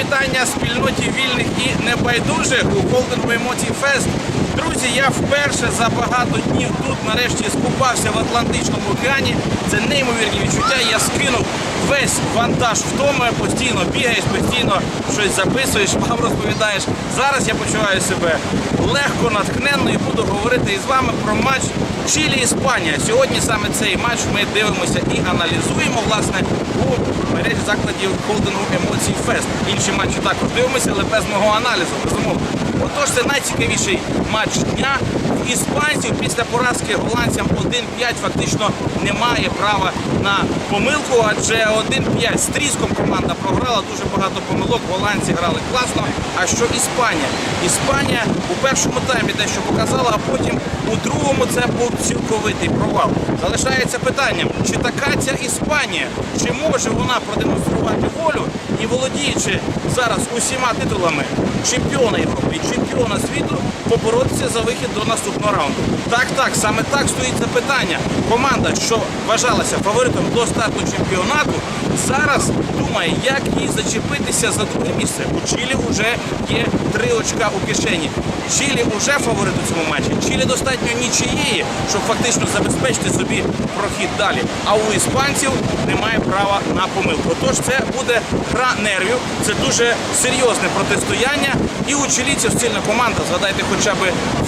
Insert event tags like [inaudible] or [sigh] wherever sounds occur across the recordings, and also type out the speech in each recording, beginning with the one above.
вітання спільноті вільних і небайдужих у холдингу Емоцій Фест. Друзі, я вперше за багато днів тут нарешті скупався в Атлантичному океані. Це неймовірні відчуття. Я скинув весь вантаж втоми, постійно бігаєш, постійно щось записуєш, [laughs] вам розповідаєш. Зараз я почуваю себе легко, натхненно і буду говорити із вами про матч Чилі Іспанія. Сьогодні саме цей матч ми дивимося і аналізуємо власне у мережі закладів холдингу Емоцій Фест. Інші матчі також дивимося, але без мого аналізу, безумовно. Отож, це найцікавіший матч дня. Іспанців після поразки голландцям 1-5 фактично немає права на помилку, адже 1-5 з тріском команда програла дуже багато помилок. Голландці грали класно. А що Іспанія? Іспанія у першому таймі дещо показала, а потім у другому це був цілковитий провал. Залишається питанням, чи така ця Іспанія, чи може вона продемонструвати волю і володіючи зараз усіма титулами чемпіона Європи чемпіона світу, поборотися за вихід до наступного раунду. Так, так, саме так стоїть запитання. Команда, що вважалася фаворитом до старту чемпіонату, зараз думає, як їй зачепитися за друге місце. У Чилі вже є три очка у кишені. Чилі вже фаворит у цьому матчі. Чилі достатньо нічиєї, щоб фактично забезпечити собі прохід далі. А у іспанців немає права на помилку. Тож це буде гра нервів, це дуже серйозне протистояння. І у чилійців сильна команда. Згадайте хоча б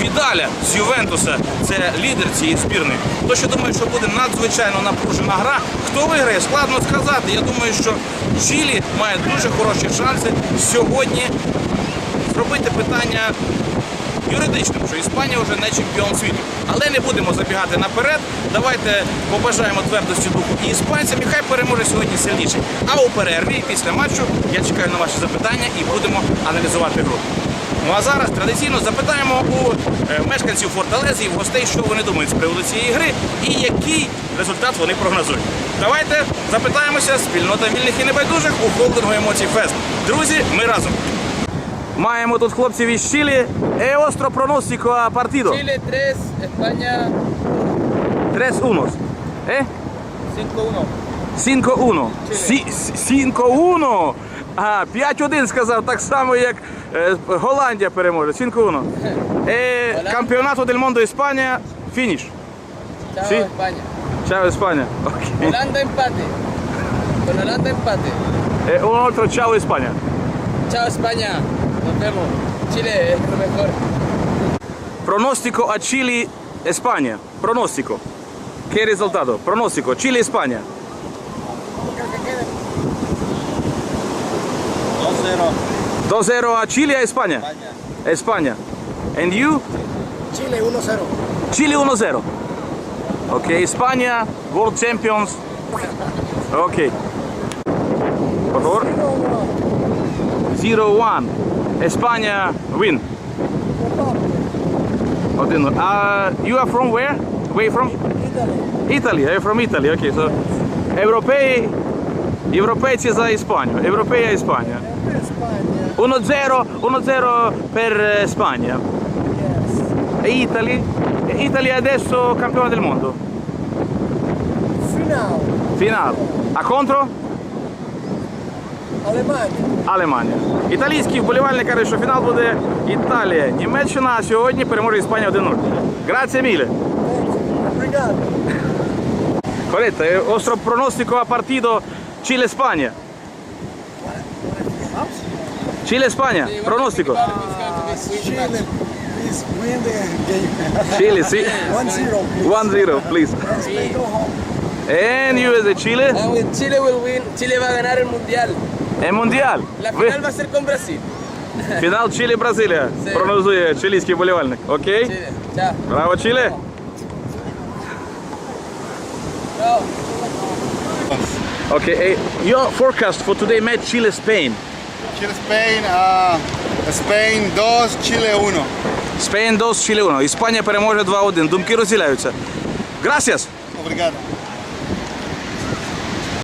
Відаля Ювентуса, це лідер цієї збірної. Тож я думаю, що буде надзвичайно напружена гра. Хто виграє, складно сказати. Я думаю, що Чилі має дуже хороші шанси сьогодні зробити питання юридичним, що Іспанія вже не чемпіон світу. Але не будемо забігати наперед. Давайте побажаємо твердості духу і іспанцям. І хай переможе сьогодні сильніший. А у перерві після матчу я чекаю на ваші запитання і будемо аналізувати гру. Ну а зараз традиційно запитаємо у е, мешканців Форталези і в гостей, що вони думають з приводу цієї гри і який результат вони прогнозують. Давайте запитаємося спільнота вільних і небайдужих у холдингу емоцій Фест. Друзі, ми разом. Маємо тут хлопців із Чилі. Е остро проностіко а партідо. Chile 3, España 3-1. Е? 5-1. 5-1. Сі- сі- 5-1. А, 5-1 сказав, так само, як Голландія переможе. 5-1. Е, кампіонату дель Мондо Іспанія. Фініш. Chao Sí. España. Чао, Іспанія. Окей. Holanda empate. Con Holanda empate. Е, un altro ciao Іспанія. Chao España. Nos vemos. Chile es lo mejor. Pronostico a Chile España. Pronostico. Che risultato? Pronostico. Chile España. 2-0. 2-0 a Chile a España. España. And you? Chile 1-0. Chile 1-0. Ok, España, World Champions. Ok. Por favor. 0-1. España win. 1 Uh, you are from where? Where you from? Italy. Italy, I'm from Italy. Okay, so європеї, європейці за Іспанію. Європея Іспанія. España. 1-0, 1-0 per eh, Spagna. Yes. Italy, Italia adesso campione del mondo. Final. Finale. А контро? Alemania. Алеманія. Італійські вболівальники кажуть, що фінал буде Італія, Німеччина, а сьогодні переможе Іспанія 1-0. Grazie mille. Obrigado. Corretto, è vostro pronostico a partito Cile-Spagna. Cile-Spagna, pronostico. Chile, please win the game. Chile, sì. 1-0, please. 1-0, please. They go home. And USA Chile, Ah, with Chile will win. Chile va a ganar el mundial. e Mondial. La final va a ser con Brasil. Фінал Чилі-Бразилія. Це- Прогнозує чилійський вболівальник. Окей? Chile. Chao. Браво, Чилі. Chao. Okay, eh, your forecast for today match Chile-Spain. Chile, Spain, Ah, Spain 2, Chile 1. Spain 2, Chile 1. Іспанія переможе 2-1. Думки розділяються. Gracias. Obrigado.